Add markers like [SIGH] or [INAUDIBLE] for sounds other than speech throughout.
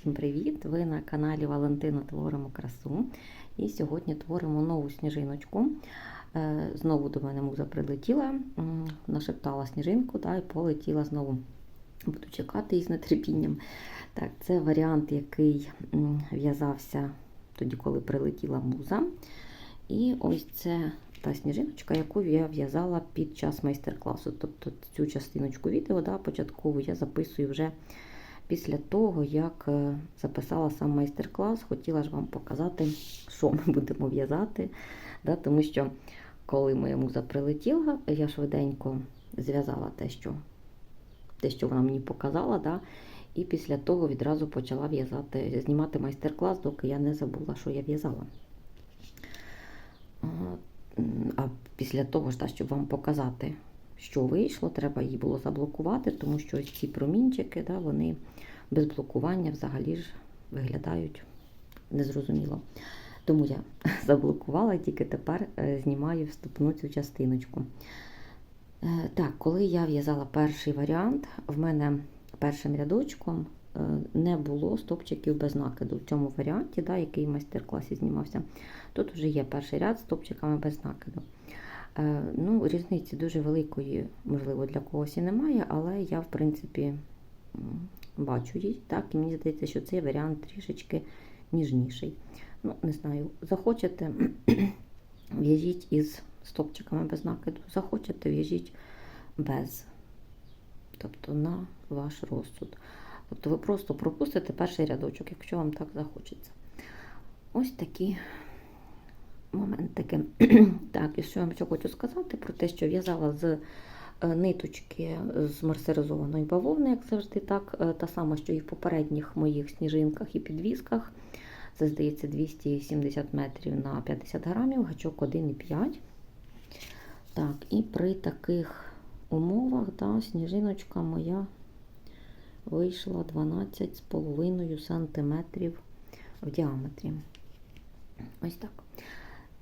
Всім привіт! Ви на каналі Валентина Творимо красу. І сьогодні творимо нову сніжиночку. Е, Знову до мене муза прилетіла, нашептала сніжинку та й полетіла знову. Буду чекати її з нетерпінням. Так, це варіант, який в'язався тоді, коли прилетіла муза. І ось це та сніжиночка, яку я в'язала під час майстер-класу. Тобто цю частиночку відео да, початкову я записую вже після того, як е, записала сам майстер-клас. Хотіла ж вам показати, що ми будемо в'язати. Да, тому що коли моя муза прилетіла, я швиденько зв'язала те, що те, що вона мені показала. Да, і після того відразу почала в'язати, знімати майстер-клас, доки я не забула, що я в'язала. А після того, ж, та, щоб вам показати, що вийшло, треба її було заблокувати, тому що ось ці промінчики, да, вони без блокування взагалі ж виглядають незрозуміло. Тому я [LAUGHS] заблокувала тільки тепер е, знімаю вступну цю частиночку. Е, Так, коли я в'язала перший варіант, в мене першим рядочком е, не було стопчиків без накиду. В цьому варіанті, да, який в майстер-класі знімався, тут вже є перший ряд з стопчиками без накиду. Е, Ну, Різниці дуже великої, можливо, для когось і немає, але я, в принципі, бачу її. Так, І мені здається, що цей варіант трішечки ніжніший. Ну, не знаю, захочете, [CLEARS THROAT] в'яжіть із стопчиками без накиду, захочете, в'яжіть без. Тобто на ваш розсуд. Тобто ви просто пропустите перший рядочок, якщо вам так захочеться. Ось такі моментики. [CLEARS THROAT] так, і що я вам ще хочу сказати про те, що в'язала з ниточки з марсеризованої бавовни, як завжди, так, та сама, що і в попередніх моїх сніжинках і підвісках. Це, здається, 270 метрів на 50 грамів, гачок 1,5. Так, і при таких умовах, да, сніжиночка моя вийшла 12,5 см в діаметрі. Ось так.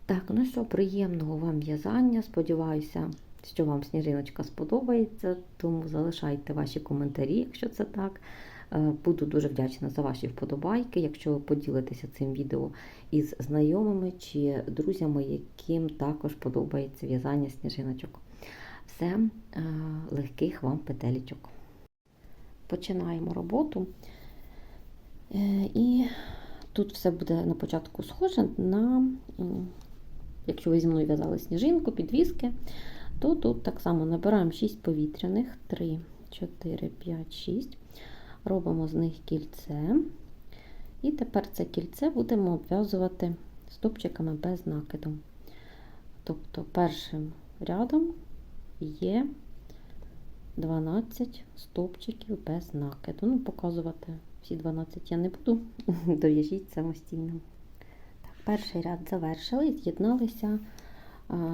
Так, ну що, приємного вам в'язання. Сподіваюся, що вам сніжиночка сподобається, тому залишайте ваші коментарі, якщо це так. Буду дуже вдячна за ваші вподобайки, якщо ви поділитеся цим відео із знайомими чи друзями, яким також подобається в'язання сніжиночок. Все, легких вам петелічок. Починаємо роботу. Е, і тут все буде на початку схоже на, якщо ви зі мною в'язали сніжинку, підвіски, то тут так само набираємо 6 повітряних, 3, 4, 5, 6. Робимо з них кільце. І тепер це кільце будемо обв'язувати стопчиками без накиду. Тобто першим рядом є 12 стопчиків без накиду. Ну, показувати всі 12 я не буду, [LAUGHS] дов'яжіть самостійно. Перший ряд завершили, з'єдналися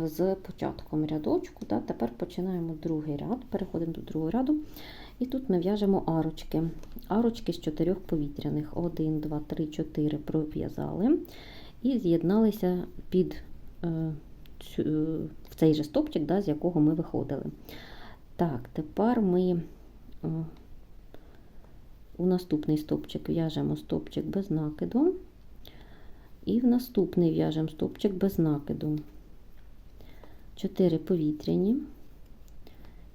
з початком рядочку. Так, Тепер починаємо другий ряд, переходимо до другого ряду. І тут ми в'яжемо арочки. Арочки з чотирьох повітряних. 1, 2, 3, 4 пров'язали. І з'єдналися під е, цю, в цей же стопчик, да, з якого ми виходили. Так, тепер ми о, у наступний стопчик в'яжемо стопчик без накиду. І в наступний в'яжемо стопчик без накиду. 4 повітряні.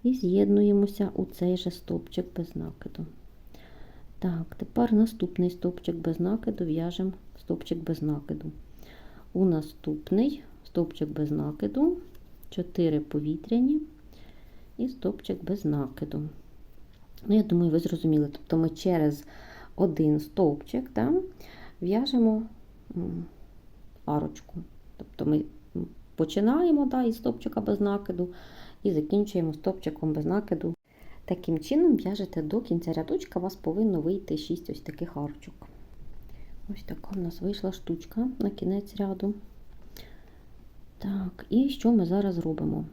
І з'єднуємося у цей же стовпчик без накиду. Так, тепер наступний стовпчик без накиду в'яжемо стовпчик без накиду. У наступний стовпчик без накиду, 4 повітряні і стовпчик без накиду. Ну, я думаю, ви зрозуміли. Тобто ми через один стовпчик в'яжемо арочку. Тобто ми починаємо да, із стовпчика без накиду і закінчуємо стопчиком без накиду. Таким чином в'яжете до кінця рядочка, у вас повинно вийти 6 ось таких арочок. Ось така в нас вийшла штучка на кінець ряду. Так, і що ми зараз робимо?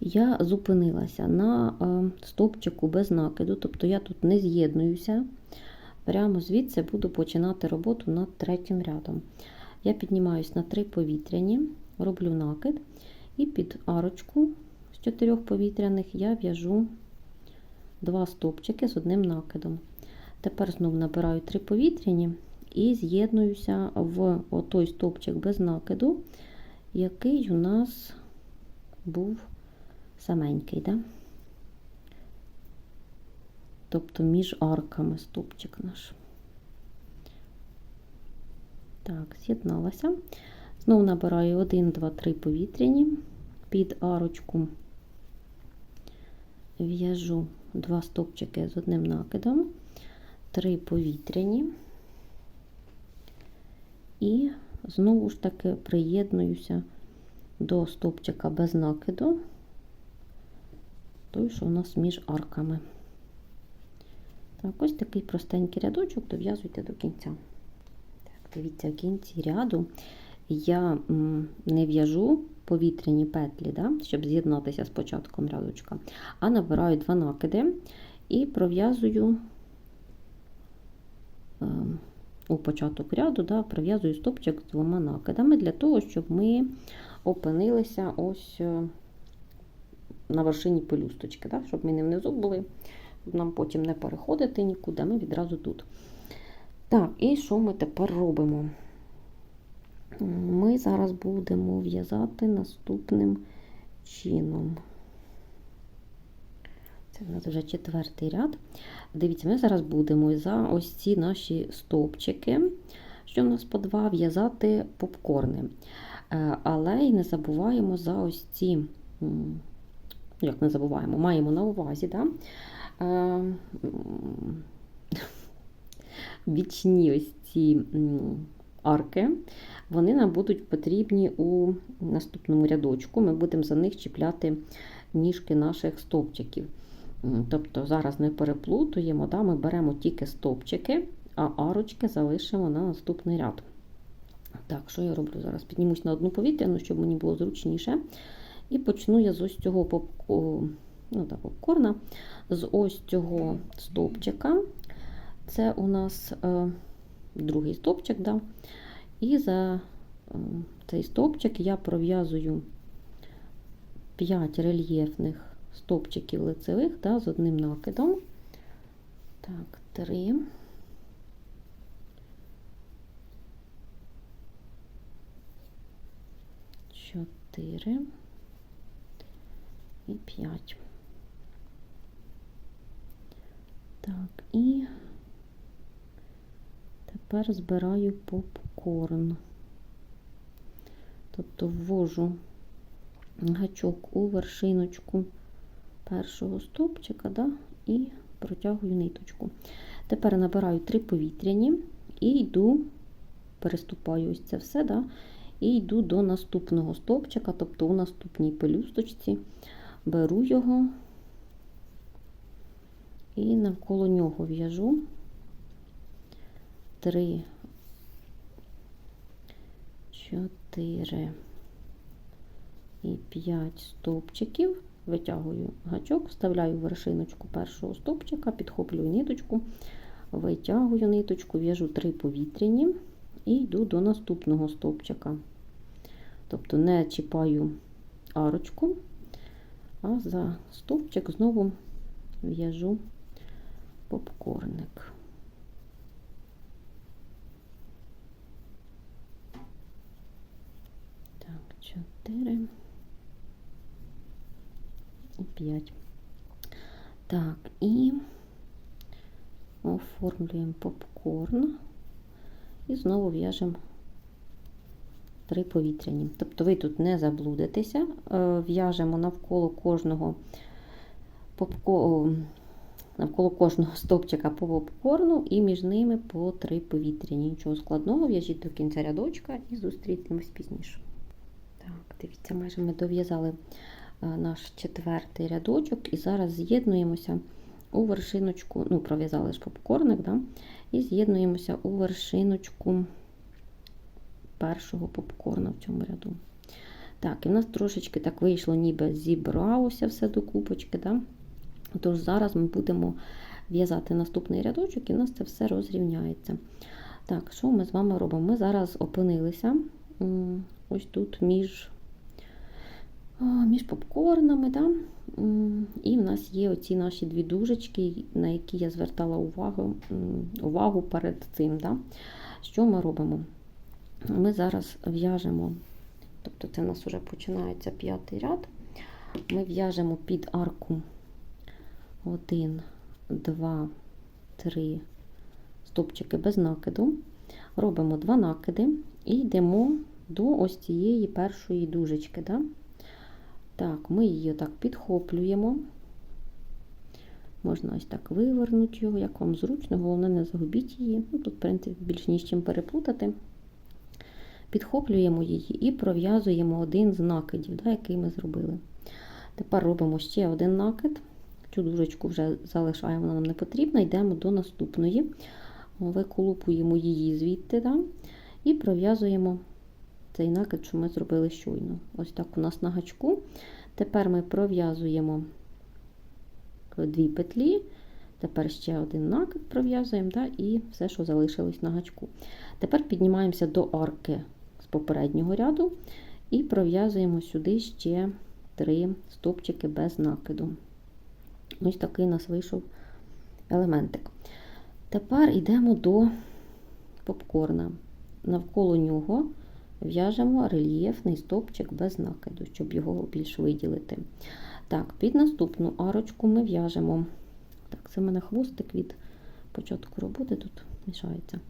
Я зупинилася на стопчику без накиду, тобто я тут не з'єднуюся. Прямо звідси буду починати роботу над третім рядом. Я піднімаюсь на 3 повітряні, роблю накид. І під арочку з чотирьох повітряних я в'яжу два стовпчики з одним накидом. Тепер знову набираю три повітряні і з'єднуюся в той стовпчик без накиду, який у нас був саменький. Да? Тобто між арками стовпчик наш. Так, з'єдналася. Знову набираю 1, 2, 3 повітряні під арочку, в'яжу два стовпчики з одним накидом, 3 повітряні, і знову ж таки приєднуюся до стовпчика без накиду, той, що у нас між арками. Так, ось такий простенький рядочок дов'язуйте до кінця. Так, Дивіться, в кінці ряду я не в'яжу повітряні петлі, да, щоб з'єднатися з початком рядочка, а набираю два накиди і пров'язую у початок ряду, да, пров'язую стопчик з двома накидами для того, щоб ми опинилися ось е, на вершині пелюсточки, да, щоб ми не внизу були, нам потім не переходити нікуди, ми відразу тут. Так, і що ми тепер робимо? Ми зараз будемо в'язати наступним чином. Це в нас вже четвертий ряд. Дивіться, ми зараз будемо за ось ці наші стовпчики, що в нас по два, в'язати попкорни. Е, але і не забуваємо за ось ці, як не забуваємо, маємо на увазі, да? Е, бічні ось ці арки, вони нам будуть потрібні у наступному рядочку. Ми будемо за них чіпляти ніжки наших стовпчиків. Тобто зараз не переплутуємо, да, ми беремо тільки стовпчики, а арочки залишимо на наступний ряд. Так, що я роблю зараз? Піднімусь на одну повітряну, щоб мені було зручніше. І почну я з ось цього попку... ну, так, попкорна, з ось цього стовпчика. Це у нас е, другий стовпчик. Да? І за е, цей стовпчик я пров'язую 5 рельєфних стовпчиків лицевих да, з одним накидом. Так, 3. Чотири і п'ять. Так, і тепер збираю попкорн. Тобто ввожу гачок у вершиночку першого стовпчика да, і протягую ниточку. Тепер набираю три повітряні і йду, переступаю ось це все, да, і йду до наступного стовпчика, тобто у наступній пелюсточці, беру його і навколо нього в'яжу три, чотири і п'ять стовпчиків витягую гачок, вставляю вершиночку першого стовпчика, підхоплюю ниточку, витягую ниточку, в'яжу три повітряні і йду до наступного стовпчика. Тобто не чіпаю арочку, а за стовпчик знову в'яжу попкорник. Так, чотири. 5. Так, і оформлюємо попкорн і знову в'яжемо три повітряні. Тобто ви тут не заблудитеся, е, в'яжемо навколо кожного попко... навколо кожного стовпчика по попкорну і між ними по три повітряні. Нічого складного, в'яжіть до кінця рядочка і зустрітимось пізніше. Так, дивіться, майже ми дов'язали Е, наш четвертий рядочок, і зараз з'єднуємося у вершиночку, ну, пров'язали ж попкорник, да? і з'єднуємося у вершиночку першого попкорна в цьому ряду. Так, і в нас трошечки так вийшло, ніби зібралося все до купочки. Да? Тож зараз ми будемо в'язати наступний рядочок, і в нас це все розрівняється. Так, що ми з вами робимо? Ми зараз опинилися ось тут між між попкорнами. Да? І в нас є оці наші дві дужечки, на які я звертала увагу, увагу перед цим. Да? Що ми робимо? Ми зараз в'яжемо, тобто це у нас вже починається п'ятий ряд. Ми в'яжемо під арку 1, 2, 3 стопчики без накиду. Робимо два накиди і йдемо до ось цієї першої дужечки. Да? Так, ми її так підхоплюємо. Можна ось так вивернути його, як вам зручно, головне, не загубіть її. Ну, Тут, в принципі, більш ніж чим переплутати. Підхоплюємо її і пров'язуємо один з накидів, да, який ми зробили. Тепер робимо ще один накид. Цю дужечку вже залишаємо, вона нам не потрібна. Йдемо до наступної. Виколупуємо її звідти да, і пров'язуємо цей накид, що ми зробили щойно. Ось так у нас на гачку. Тепер ми пров'язуємо дві петлі. Тепер ще один накид пров'язуємо, да, і все, що залишилось на гачку. Тепер піднімаємося до арки з попереднього ряду і пров'язуємо сюди ще три стопчики без накиду. Ось такий у нас вийшов елементик. Тепер йдемо до попкорна. Навколо нього в'яжемо рельєфний стовпчик без накиду, щоб його більш виділити. Так, під наступну арочку ми в'яжемо. Так, це в мене хвостик від початку роботи тут мішається.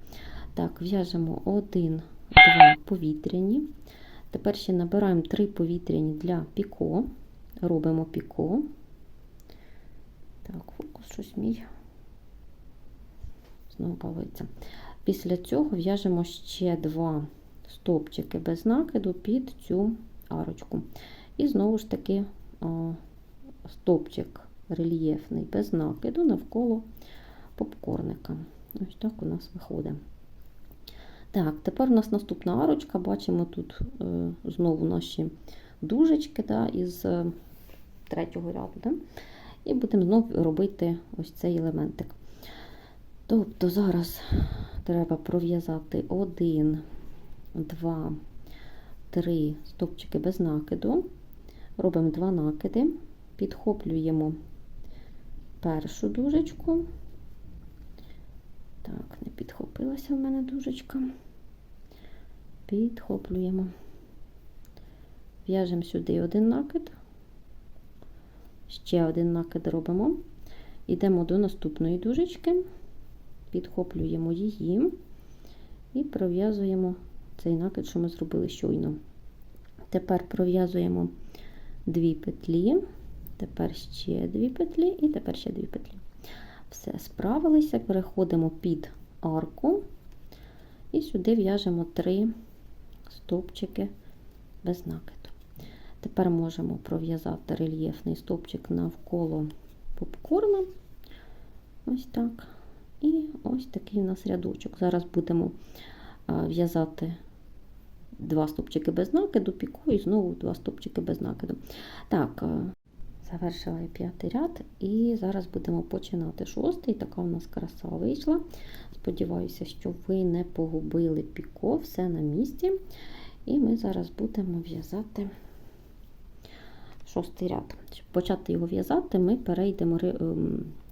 Так, в'яжемо один, два повітряні. Тепер ще набираємо три повітряні для піко. Робимо піко. Так, фокус щось мій. Знову бавиться. Після цього в'яжемо ще два стовпчики без накиду під цю арочку. І знову ж таки стовпчик рельєфний без накиду навколо попкорника. Ось так у нас виходить. Так, тепер у нас наступна арочка. Бачимо тут е, знову наші дужечки да, із е, третього ряду. Да? І будемо знову робити ось цей елементик. Тобто зараз треба пров'язати один, два, три стопчики без накиду. Робимо два накиди, підхоплюємо першу дужечку. Так, не підхопилася в мене дужечка. Підхоплюємо. В'яжемо сюди один накид, ще один накид робимо. Йдемо до наступної дужечки, підхоплюємо її і пров'язуємо цей накид, що ми зробили щойно. Тепер пров'язуємо дві петлі, тепер ще дві петлі, і тепер ще дві петлі. Все, справилися, переходимо під арку і сюди в'яжемо три стовпчики без накиду. Тепер можемо пров'язати рельєфний стовпчик навколо попкорна. Ось так. І ось такий у нас рядочок. Зараз будемо в'язати два стовпчики без накиду, піку і знову два стовпчики без накиду. Так, завершила я п'ятий ряд, і зараз будемо починати шостий. Така у нас краса вийшла. Сподіваюся, що ви не погубили піко, все на місці. І ми зараз будемо в'язати шостий ряд. Щоб почати його в'язати, ми перейдемо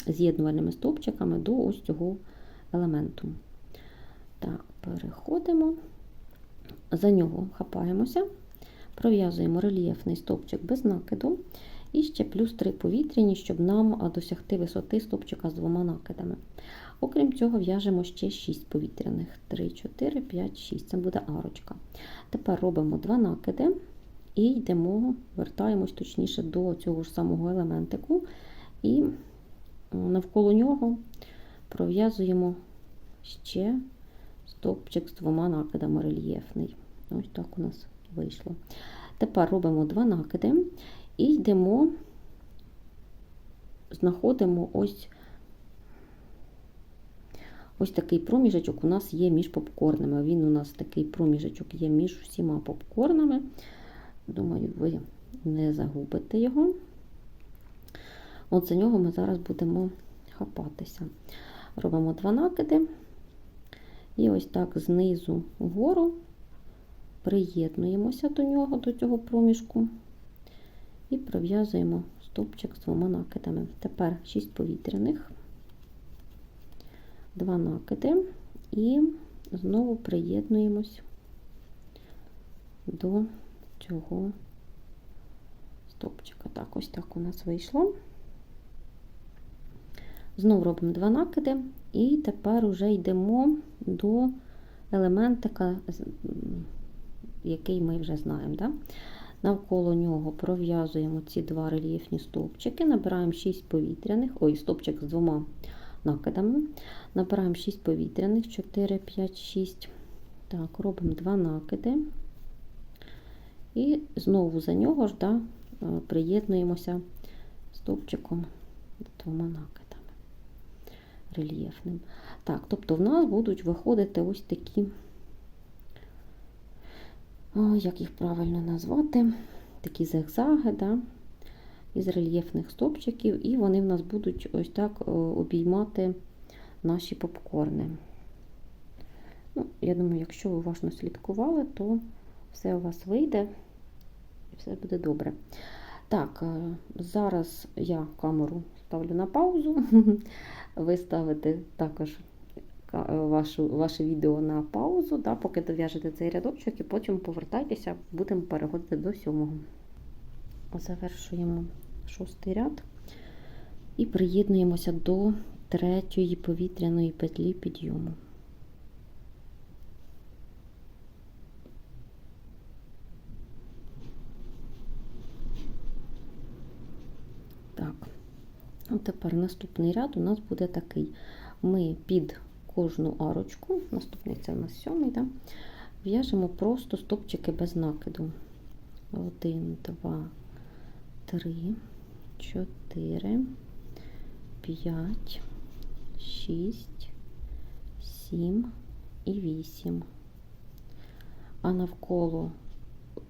з'єднувальними стовпчиками до ось цього елементу. Так, переходимо, за нього хапаємося, пров'язуємо рельєфний стовпчик без накиду. І ще плюс 3 повітряні, щоб нам досягти висоти стовпчика з двома накидами. Окрім цього, в'яжемо ще 6 повітряних. 3, 4, 5, 6. Це буде арочка. Тепер робимо 2 накиди і йдемо, вертаємось точніше до цього ж самого елементику. І навколо нього пров'язуємо ще стовпчик з двома накидами рельєфний. Ось так у нас вийшло. Тепер робимо 2 накиди. І йдемо, знаходимо ось ось такий проміжечок у нас є між попкорнами. Він у нас такий проміжечок є між усіма попкорнами. Думаю, ви не загубите його. От за нього ми зараз будемо хапатися. Робимо два накиди. І ось так знизу вгору приєднуємося до нього, до цього проміжку. І пров'язуємо стовпчик з двома накидами. Тепер 6 повітряних, 2 накиди і знову приєднуємось до цього стовпчика. Так, ось так у нас вийшло. Знову робимо два накиди, і тепер вже йдемо до елементика, який ми вже знаємо. Да? Навколо нього пров'язуємо ці два рельєфні стовпчики, набираємо 6 повітряних, ой, стовпчик з двома накидами. Набираємо 6 повітряних, 4, 5, 6. Так, робимо два накиди. І знову за нього ж да, е, приєднуємося стовпчиком двома накидами рельєфним. Так, тобто в нас будуть виходити ось такі, як їх правильно назвати, такі зигзаги, да, із рельєфних стовпчиків, і вони в нас будуть ось так обіймати наші попкорни. Ну, я думаю, якщо ви уважно слідкували, то все у вас вийде і все буде добре. Так, е, зараз я камеру ставлю на паузу. [LAUGHS] Ви ставите також е, вашу, ваше відео на паузу, да, поки дов'яжете цей рядочок, і потім повертайтеся, будемо переходити до сьомого. Завершуємо шостий ряд і приєднуємося до третьої повітряної петлі підйому. Так, от тепер наступний ряд у нас буде такий. Ми під кожну арочку, наступний це у нас сьомий, да, в'яжемо просто стопчики без накиду. Один, два, три, чотири, п'ять, шість, сім і вісім. А навколо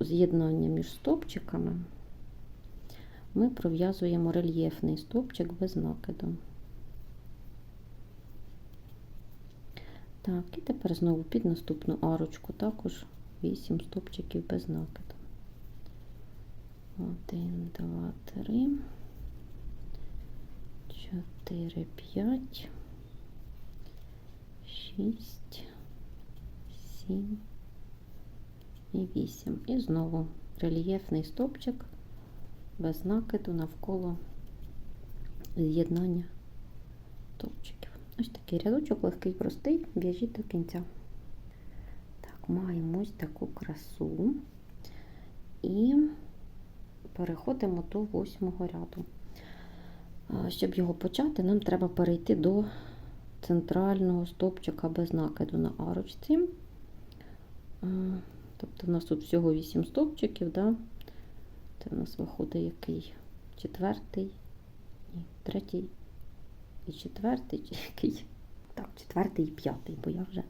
з'єднання між стопчиками ми пров'язуємо рельєфний стовпчик без накиду. Так, і тепер знову під наступну арочку також 8 стовпчиків без накиду. 1, 2, 3, 4, 5, 6, 7 і 8. І знову рельєфний стовпчик без накиду навколо з'єднання топчиків. Ось такий рядочок легкий, простий, в'яжіть до кінця. Так, маємо ось таку красу і переходимо до восьмого ряду. Щоб його почати, нам треба перейти до центрального стовпчика без накиду на арочці. Тобто в нас тут всього 8 стовпчиків, да? Це в нас виходить який? Четвертий, ні, третій і четвертий, чи який? Так, четвертий і п'ятий, бо я вже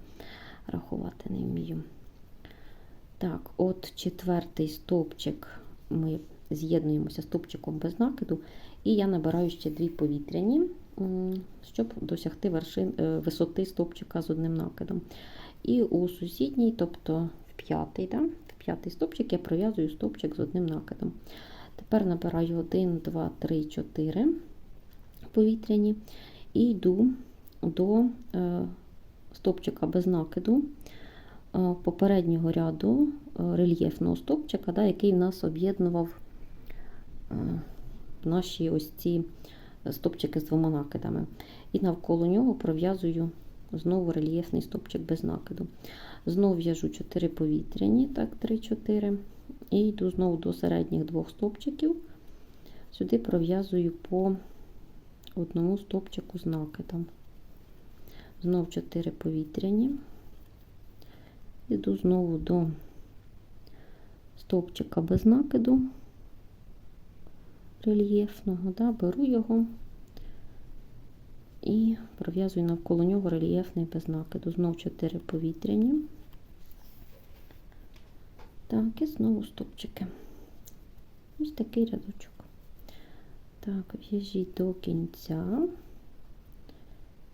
рахувати не вмію. Так, от четвертий стовпчик ми з'єднуємося стовпчиком без накиду, і я набираю ще дві повітряні, щоб досягти вершин, е, висоти стовпчика з одним накидом. І у сусідній, тобто в п'ятий, да? П'ятий стовпчик я пров'язую стовпчик з одним накидом. Тепер набираю 1, 2, 3, 4 повітряні і йду до е, стовпчика без накиду е, попереднього ряду е, рельєфного стовпчика, да, який нас об'єднував наші ось ці стовпчики з двома накидами. І навколо нього пров'язую знову рельєфний стовпчик без накиду. Знову в'яжу 4 повітряні, так, 3-4. І йду знову до середніх двох стовпчиків. Сюди пров'язую по одному стовпчику з накидом. Знов 4 повітряні. Іду знову до стовпчика без накиду рельєфного, да, беру його і пров'язую навколо нього рельєфний без накиду. Знов 4 повітряні. Так, і знову стовпчики. Ось такий рядочок. Так, в'яжіть до кінця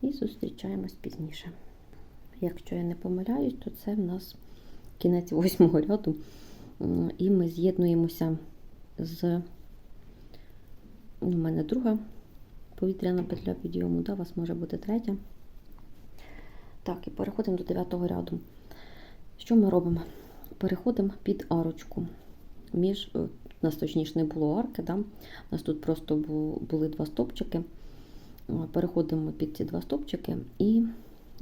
і зустрічаємось пізніше. Якщо я не помиляюсь, то це в нас кінець восьмого ряду, і ми з'єднуємося з У мене друга повітряна петля підйому, да, у вас може бути третя. Так, і переходимо до дев'ятого ряду. Що ми робимо? Переходимо під арочку. Між, е, у нас точніше не було арки, да? у нас тут просто були два стопчики. Е, Переходимо під ці два стопчики і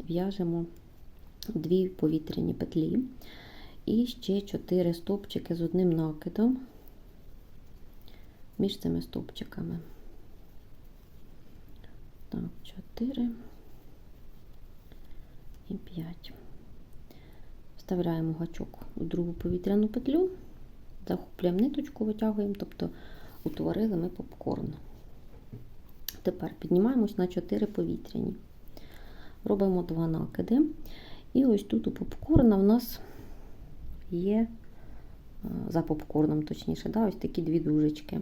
в'яжемо дві повітряні петлі. І ще 4 стопчики з одним накидом між цими стопчиками. Так, 4 і 5. Вставляємо гачок у другу повітряну петлю, захоплюємо ниточку, витягуємо, тобто утворили ми попкорн. Тепер піднімаємось на 4 повітряні. Робимо два накиди. І ось тут у попкорна в нас є е, за попкорном, точніше, да, ось такі дві дужечки.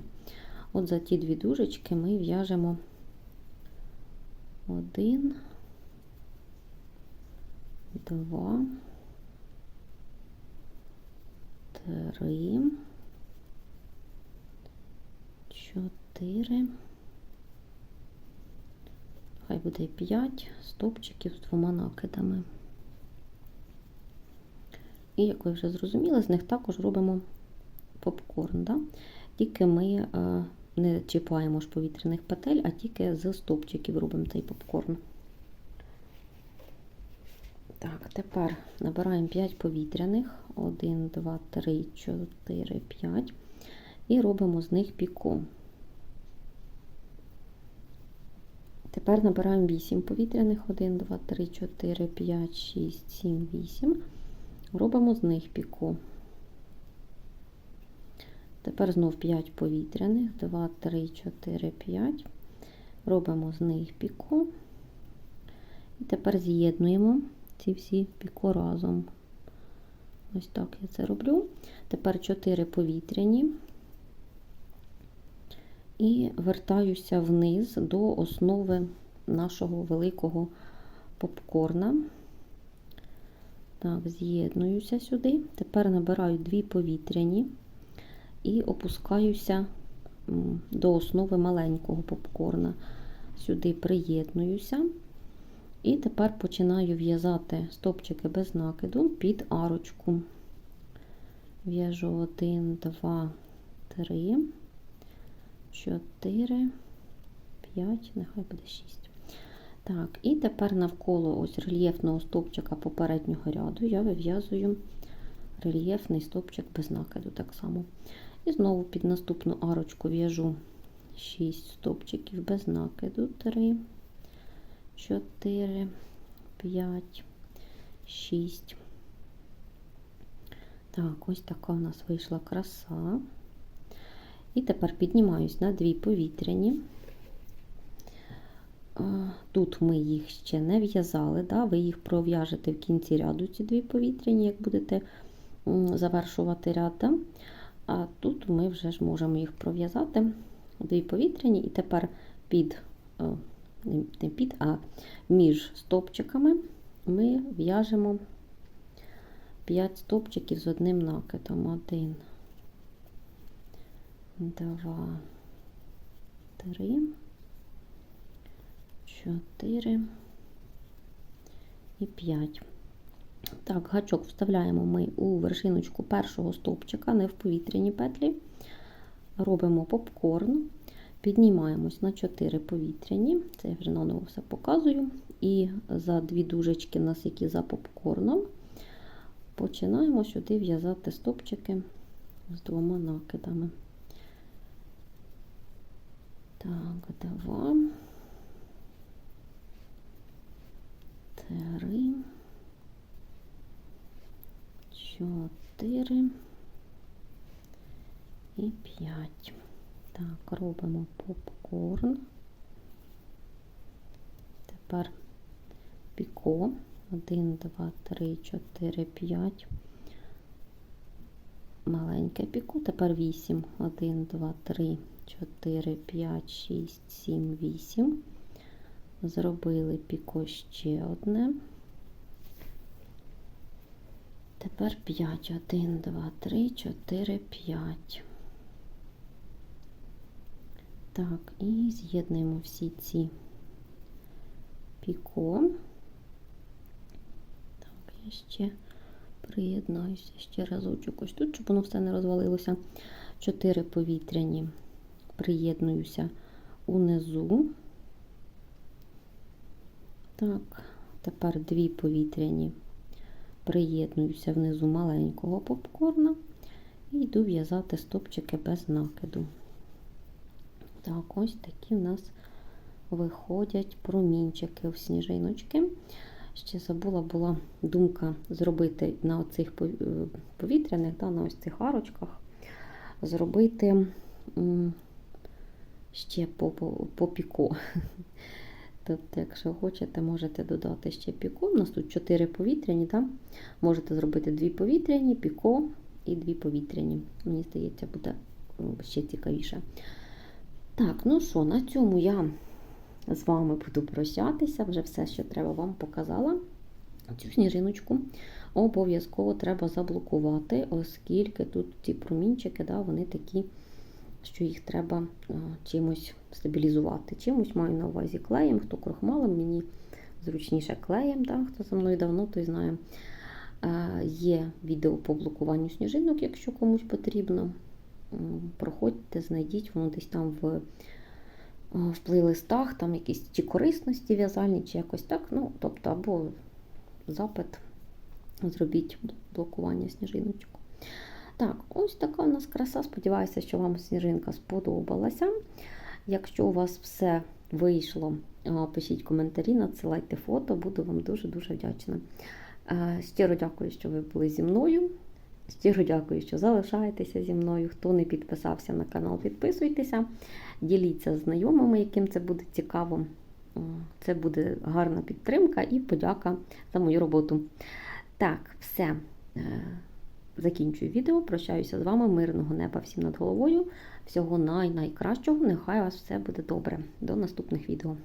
От за ті дві дужечки ми в'яжемо один, два, три, чотири. Хай буде 5 стовпчиків з двома накидами. І, як ви вже зрозуміли, з них також робимо попкорн. Да? Тільки ми е, не чіпаємо ж повітряних петель, а тільки з стовпчиків робимо цей попкорн. Так, тепер набираємо 5 повітряних. 1, 2, 3, 4, 5. І робимо з них піко. Тепер набираємо 8 повітряних. 1, 2, 3, 4, 5, 6, 7, 8. Робимо з них піко. Тепер знов 5 повітряних. 2, 3, 4, 5. Робимо з них піко. І тепер з'єднуємо ці всі піко разом. Ось так я це роблю. Тепер 4 повітряні. І вертаюся вниз до основи нашого великого попкорна. Так, з'єднуюся сюди. Тепер набираю дві повітряні і опускаюся до основи маленького попкорна. Сюди приєднуюся. І тепер починаю в'язати стопчики без накиду під арочку. В'яжу 1, 2, 3, 4, 5, нехай буде 6. Так, і тепер навколо ось рельєфного стовпчика попереднього ряду я вив'язую рельєфний стовпчик без накиду так само. І знову під наступну арочку в'яжу 6 стовпчиків без накиду, 3, 4, 5, 6. Так, ось така у нас вийшла краса. І тепер піднімаюсь на дві повітряні. Тут ми їх ще не в'язали, да? ви їх пров'яжете в кінці ряду, ці дві повітряні, як будете завершувати ряд. Да? А тут ми вже ж можемо їх пров'язати, дві повітряні, і тепер під, не під, а між стопчиками ми в'яжемо 5 стопчиків з одним накидом. Один, два, три. 4 і 5. Так, гачок вставляємо ми у вершиночку першого стовпчика, не в повітряні петлі. Робимо попкорн, піднімаємось на 4 повітряні, це я вже наново все показую. І за дві дужечки, у нас які за попкорном, починаємо сюди в'язати стовпчики з двома накидами. Так, два. Три, чотири і п'ять. Так, робимо попкорн. Тепер піко. Один, два, три, чотири, п'ять. Маленьке піко. Тепер вісім. Один, два, три, чотири, п'ять, шість, сім, вісім. Зробили піко ще одне. Тепер 5. 1, 2, 3, 4, 5. Так, і з'єднуємо всі ці піко. Так, я ще приєднаюся ще разочок ось тут, щоб воно все не розвалилося. Чотири повітряні приєднуюся унизу. Так, тепер дві повітряні приєднуюся внизу маленького попкорна і йду в'язати стопчики без накиду. Так, ось такі в нас виходять промінчики в сніжиночки. Ще забула була думка зробити на оцих е, повітряних, да, на ось цих арочках, зробити ще по, по, піко. Тобто, якщо хочете, можете додати ще піко. У нас тут 4 повітряні, да? можете зробити 2 повітряні, піко і 2 повітряні. Мені здається, буде ще цікавіше. Так, ну що, на цьому я з вами буду прощатися. Вже все, що треба, вам показала. Цю сніжиночку обов'язково треба заблокувати, оскільки тут ці промінчики, да, вони такі, що їх треба чимось стабілізувати. Чимось маю на увазі клеєм, хто крохмалем, мені зручніше клеєм, да, хто за мною давно, той знає. Е, Є відео по блокуванню сніжинок, якщо комусь потрібно. Проходьте, знайдіть, воно десь там в, е, в плейлистах, там якісь чи корисності в'язальні, чи якось так. Ну, тобто, або запит, зробіть блокування сніжиночок. Так, ось така у нас краса. Сподіваюся, що вам сніжинка сподобалася. Якщо у вас все вийшло, пишіть коментарі, надсилайте фото, буду вам дуже-дуже вдячна. Е, Щиро дякую, що ви були зі мною. Щиро дякую, що залишаєтеся зі мною. Хто не підписався на канал, підписуйтеся, діліться з знайомими, яким це буде цікаво. Це буде гарна підтримка і подяка за мою роботу. Так, все. Закінчую відео. Прощаюся з вами. Мирного неба всім над головою. Всього най-найкращого. Нехай у вас все буде добре. До наступних відео.